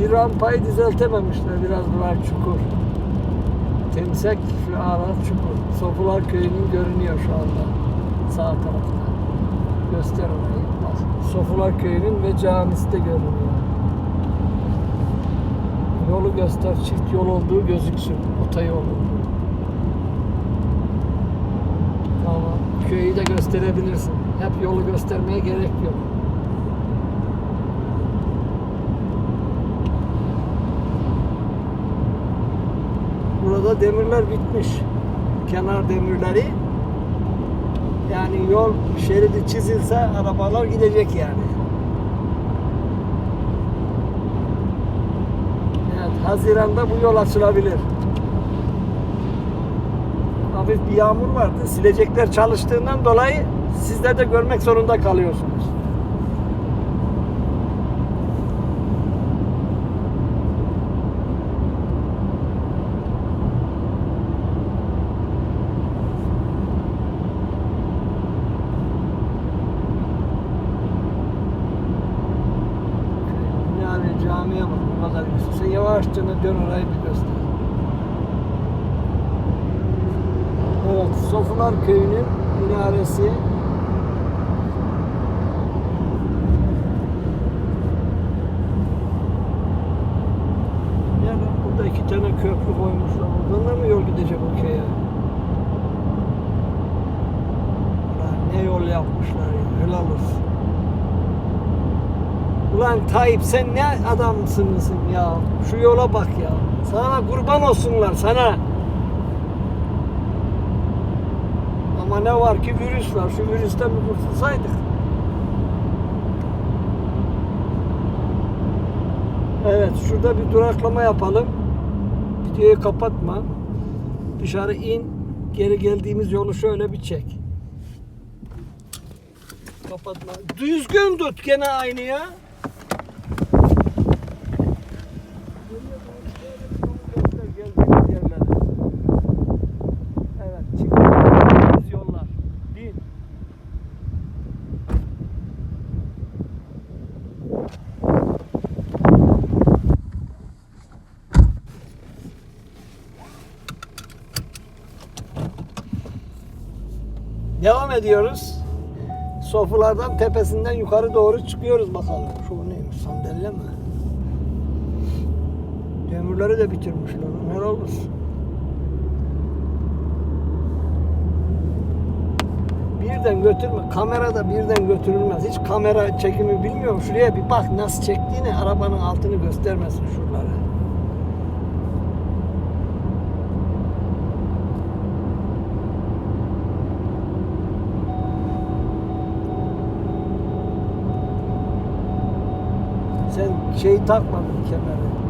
Bir rampayı düzeltememişler. Biraz burası çukur. Temsek şu aralar çukur. Sofular köyünün görünüyor şu anda. Sağ tarafta. Göster orayı. Sofular köyünün ve camisi de görünüyor. Yolu göster. Çift yol olduğu gözüksün. Otoyolu. Tamam. Köyü de gösterebilirsin. Hep yolu göstermeye gerek yok. Burada demirler bitmiş. Kenar demirleri. Yani yol şeridi çizilse arabalar gidecek yani. Evet, Haziran'da bu yol açılabilir. Hafif bir yağmur vardı. Silecekler çalıştığından dolayı sizler de görmek zorunda kalıyorsunuz. Yani camiye bu kadar güzel. Sen yavaşça dön orayı bir göster. Evet, Sofular Köyü'nün minaresi. Yani burada iki tane köprü koymuşlar. Buradan da mı yol gidecek o köye? Ne yol yapmışlar ya, helal olsun. Ulan Tayyip sen ne adamsınız ya? Şu yola bak ya. Sana kurban olsunlar sana. Ama ne var ki virüs var. Şu virüsten bir kurtulsaydık. Evet şurada bir duraklama yapalım. Videoyu kapatma. Dışarı in. Geri geldiğimiz yolu şöyle bir çek. Kapatma. Düzgün tut gene aynı ya. Geldiğimiz yerlere. Evet, çıktığımız yollar. Bin. Devam ediyoruz. Sofulardan tepesinden yukarı doğru çıkıyoruz bakalım. Şu neymiş sandalye mi? Demirleri de bitirmişler. Ne olursun. Birden götürme. Kamerada birden götürülmez. Hiç kamera çekimi bilmiyorum. Şuraya bir bak nasıl çektiğini arabanın altını göstermesin şuralara. Sen şey takmadın kemeri.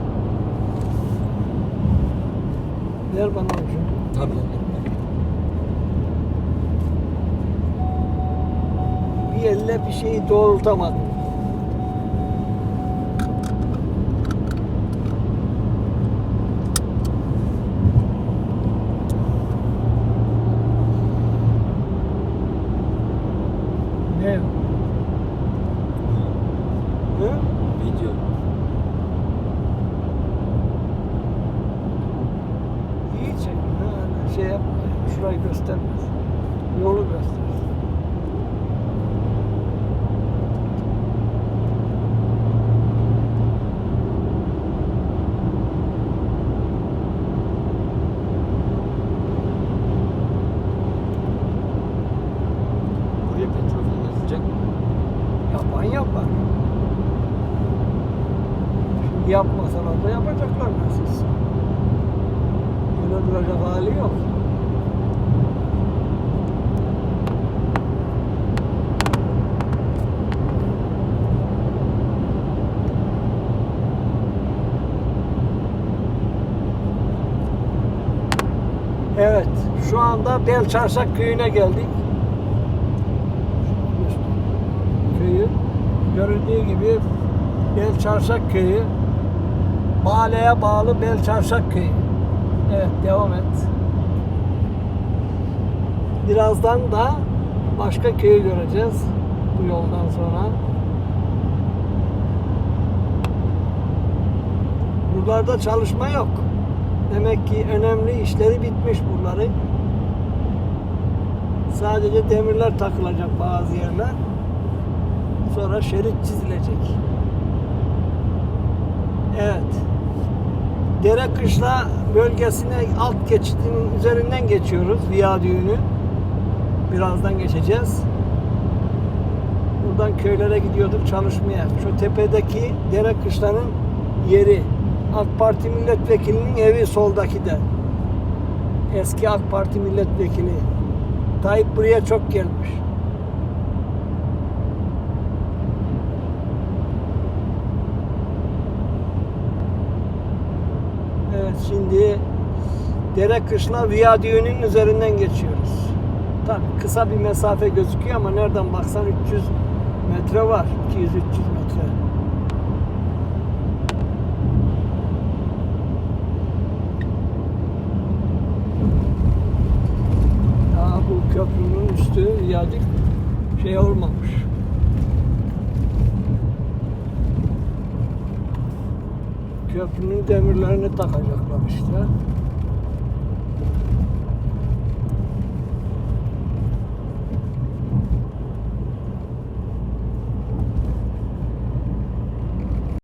Ver bana ucunu. Tabii. bir elle bir şeyi doğrultamadım. Şurayı göstermez. Yolu göster. Buraya petrol falan yazacak mı? Yapan yapar. Şimdi yapmasalar da yapacaklar nasılsa. Böyle duracak hali yok. Evet, şu anda Belçarşak köyüne geldik. Köyü görüldüğü gibi Belçarşak köyü Bale'ye bağlı Belçarşak köyü. Evet, devam et. Birazdan da başka köyü göreceğiz bu yoldan sonra. Buralarda çalışma yok. Demek ki önemli işleri bitmiş buraları. Sadece demirler takılacak bazı yerler. Sonra şerit çizilecek. Evet. Dere Kışla bölgesine alt geçidinin üzerinden geçiyoruz. Viyadüğünü. Birazdan geçeceğiz. Buradan köylere gidiyorduk çalışmaya. Şu tepedeki Dere Kışla'nın yeri. AK Parti milletvekilinin evi soldaki de. Eski AK Parti milletvekili. Tayyip buraya çok gelmiş. Evet şimdi Dere Kışla Viyadüğü'nün üzerinden geçiyoruz. Tabii kısa bir mesafe gözüküyor ama nereden baksan 300 metre var. 200-300 metre. köprünün üstü yadık şey olmamış. Köprünün demirlerini takacaklar işte.